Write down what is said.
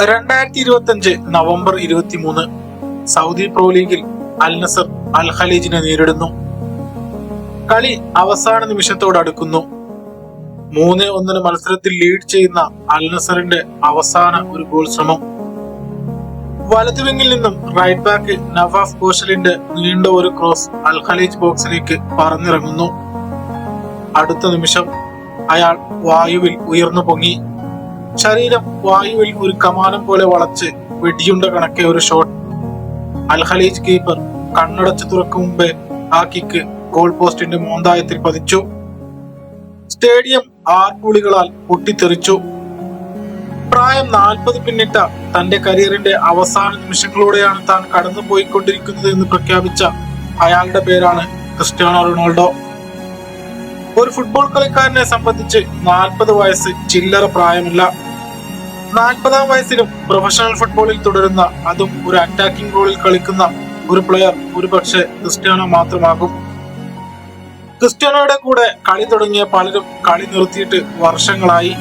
രണ്ടായിരത്തി ഇരുപത്തി അഞ്ച് നവംബർ ഇരുപത്തി മൂന്ന് സൗദി പ്രോ ലീഗിൽ അൽ നസർ അൽ ഖലീജിനെ നേരിടുന്നു. കളി അവസാന നിമിഷത്തോട് അടുക്കുന്നു. മൂന്ന് ഒന്നിന് മത്സരത്തിൽ ലീഡ് ചെയ്യുന്ന അൽ നസറിന്റെ അവസാന ഒരു ഗോൾ ശ്രമം. വലതുവിങ്ങിൽ നിന്നും റൈറ്റ് ബാക്ക് നവാഫ് കോഷലിന്റെ നീണ്ട ഒരു ക്രോസ് അൽ ഖലീജ് ബോക്സിലേക്ക് പറന്നിറങ്ങുന്നു. അടുത്ത നിമിഷം അയാൾ വായുവിൽ ഉയർന്നു പൊങ്ങി. ശരീരം വായുവിൽ ഒരു കമാനം പോലെ വളച്ച് വെടിയുണ്ട കണക്കെ ഒരു ഷോട്ട് അൽ ഖലീജ് കീപ്പർ കണ്ണടച്ചു തുറക്കും മുമ്പേ ആ കിക്ക് ഗോൾ പോസ്റ്റിന്റെ മോന്തായത്തിൽ പതിച്ചു. സ്റ്റേഡിയം ആർപ്പുളികളാൽ പൊട്ടിത്തെറിച്ചു. പ്രായം നാൽപ്പത് പിന്നിട്ട തന്റെ കരിയറിന്റെ അവസാന നിമിഷങ്ങളോടെയാണ് താൻ കടന്നു പോയിക്കൊണ്ടിരിക്കുന്നത് എന്ന് പ്രഖ്യാപിച്ച അയാളുടെ പേരാണ് ക്രിസ്ത്യാനോ റൊണാൾഡോ. ഒരു ഫുട്ബോൾ കളിക്കാരനെ സംബന്ധിച്ച് നാൽപ്പത് വയസ്സ് ചില്ലറ പ്രായമില്ല. നാൽപ്പതാം വയസ്സിലും പ്രൊഫഷണൽ ഫുട്ബോളിൽ തുടരുന്ന അതും ഒരു അറ്റാക്കിംഗ് റോളിൽ കളിക്കുന്ന ഒരു പ്ലെയർ ഒരു പക്ഷേ ക്രിസ്ത്യാനോ മാത്രമാകും. ക്രിസ്ത്യാനോയുടെ കൂടെ കളി തുടങ്ങിയ പലരും കളി നിർത്തിയിട്ട് വർഷങ്ങളായി.